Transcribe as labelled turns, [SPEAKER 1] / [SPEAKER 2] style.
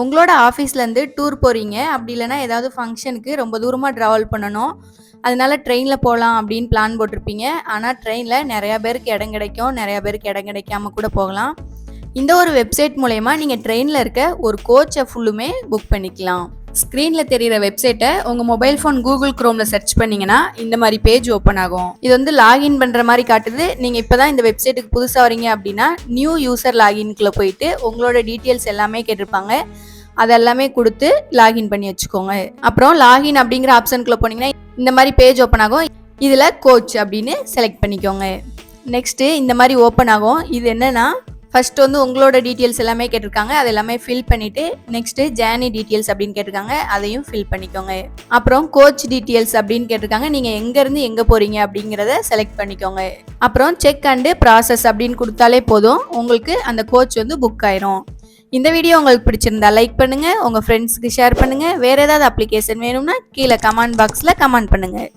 [SPEAKER 1] உங்களோட ஆஃபீஸ்லேருந்து டூர் போகிறீங்க அப்படி இல்லைனா ஏதாவது ஃபங்க்ஷனுக்கு ரொம்ப தூரமாக ட்ராவல் பண்ணணும். அதனால ட்ரெயினில் போகலாம் அப்படின்னு பிளான் போட்டிருப்பீங்க. ஆனால் ட்ரெயினில் நிறையா பேருக்கு இடம் கிடைக்கும். நிறையா பேருக்கு இடம் கிடைக்காம கூட போகலாம். இந்த ஒரு வெப்சைட் மூலயமா நீங்கள் ட்ரெயினில் இருக்க ஒரு கோச்சை ஃபுல்லுமே புக் பண்ணிக்கலாம். ஸ்க்ரீனில் தெரியிற வெப்சைட்டை உங்கள் மொபைல் ஃபோன் கூகுள் க்ரோமில் சர்ச் பண்ணிங்கன்னா இந்த மாதிரி பேஜ் ஓப்பன் ஆகும். இது வந்து லாகின் பண்ணுற மாதிரி காட்டுது. நீங்கள் இப்போ தான் இந்த வெப்சைட்டுக்கு புதுசாக வரீங்க அப்படின்னா நியூ யூசர் லாகின்குள்ளே போயிட்டு உங்களோட டீட்டெயில்ஸ் எல்லாமே கேட்டிருப்பாங்க. அதெல்லாமே கொடுத்து லாகின் பண்ணி வச்சுக்கோங்க. அப்புறம் லாகின் அப்படிங்கிற ஆப்ஷனுக்குள்ளே போனீங்கன்னா இந்த மாதிரி பேஜ் ஓப்பன் ஆகும். இதில் கோச் அப்படின்னு செலக்ட் பண்ணிக்கோங்க. நெக்ஸ்ட்டு இந்த மாதிரி ஓப்பன் ஆகும். இது என்னன்னா ஃபஸ்ட்டு வந்து உங்களோட டீட்டெயில்ஸ் எல்லாமே கேட்டிருக்காங்க. அது எல்லாமே ஃபில் பண்ணிவிட்டு நெக்ஸ்ட்டு ஜேர்னி டீட்டெயில்ஸ் அப்படின்னு கேட்டிருக்காங்க. அதையும் ஃபில் பண்ணிக்கோங்க. அப்புறம் கோச் டீட்டெயில்ஸ் அப்படின்னு கேட்டிருக்காங்க. நீங்கள் எங்கேருந்து எங்கே போகிறீங்க அப்படிங்கிறத செலக்ட் பண்ணிக்கோங்க. அப்புறம் செக் அண்டு ப்ராசஸ் அப்படின்னு கொடுத்தாலே போதும். உங்களுக்கு அந்த கோச் வந்து புக் ஆயிரும். இந்த வீடியோ உங்களுக்கு பிடிச்சிருந்தா லைக் பண்ணுங்க. உங்க ஃப்ரெண்ட்ஸ்க்கு ஷேர் பண்ணுங்க. வேற ஏதாவது அப்ளிகேஷன் வேணும்னா கீழே கமெண்ட் பாக்ஸில் கமெண்ட் பண்ணுங்க.